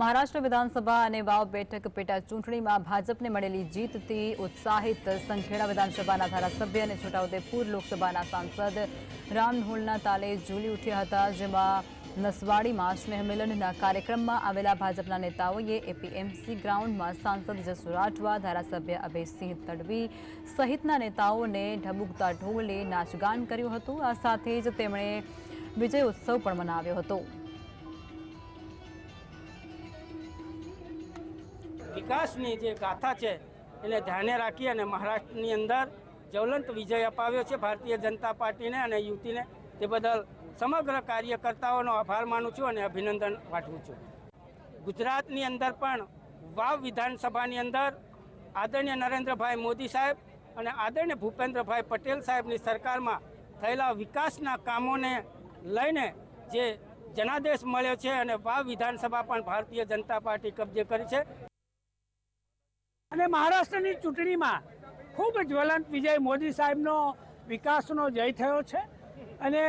મહારાષ્ટ્ર વિધાનસભા અને વાવ બેઠક પેટા ચૂંટણીમાં ભાજપને મળેલી જીતથી ઉત્સાહિત સંખેડા વિધાનસભાના ધારાસભ્ય અને છોટાઉદેપુર લોકસભાના સાંસદ રામધૂળના તાલે ઝૂલી ઉઠ્યા હતા, જેમાં નસવાડીમાં સ્નેહમિલનના કાર્યક્રમમાં આવેલા ભાજપના નેતાઓએ એપીએમસી ગ્રાઉન્ડમાં સાંસદ જસુ રાઠવા, ધારાસભ્ય અભયસિંહ તડવી સહિતના નેતાઓને ઢબુકતા ઢોલે નાચગાન કર્યું હતું. આ સાથે જ તેમણે વિજય ઉત્સવ પણ મનાવ્યો હતો. વિકાસની જે ગાથા છે, એને ધ્યાને રાખી અને મહારાષ્ટ્રની અંદર જ્વલંત વિજય અપાવ્યો છે ભારતીય જનતા પાર્ટીને અને યુતિને. તે બદલ સમગ્ર કાર્યકર્તાઓનો આભાર માનું છું અને અભિનંદન પાઠવું છું. ગુજરાતની અંદર પણ વાવ વિધાનસભાની અંદર આદરણીય નરેન્દ્રભાઈ મોદી સાહેબ અને આદરણીય ભૂપેન્દ્રભાઈ પટેલ સાહેબની સરકારમાં થયેલા વિકાસના કામોને લઈને જે જનાદેશ મળ્યો છે અને વાવ વિધાનસભા પણ ભારતીય જનતા પાર્ટી કબજે કરી છે. અને મહારાષ્ટ્રની ચૂંટણીમાં ખૂબ જ્વલંત વિજય મોદી સાહેબનો વિકાસનો જય થયો છે અને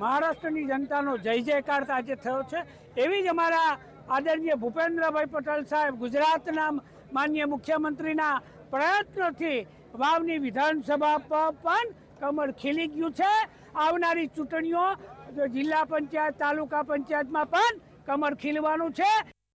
મહારાષ્ટ્રની જનતાનો જય જયકાર આજે થયો છે. એવી જ અમારા આદરણીય ભૂપેન્દ્રભાઈ પટેલ સાહેબ ગુજરાતના માન્ય મુખ્યમંત્રીના પ્રયત્નોથી વાવની વિધાનસભા પર પણ કમળ ખીલી ગયું છે. આવનારી ચૂંટણીઓ જિલ્લા પંચાયત, તાલુકા પંચાયતમાં પણ કમર ખીલવાનું છે.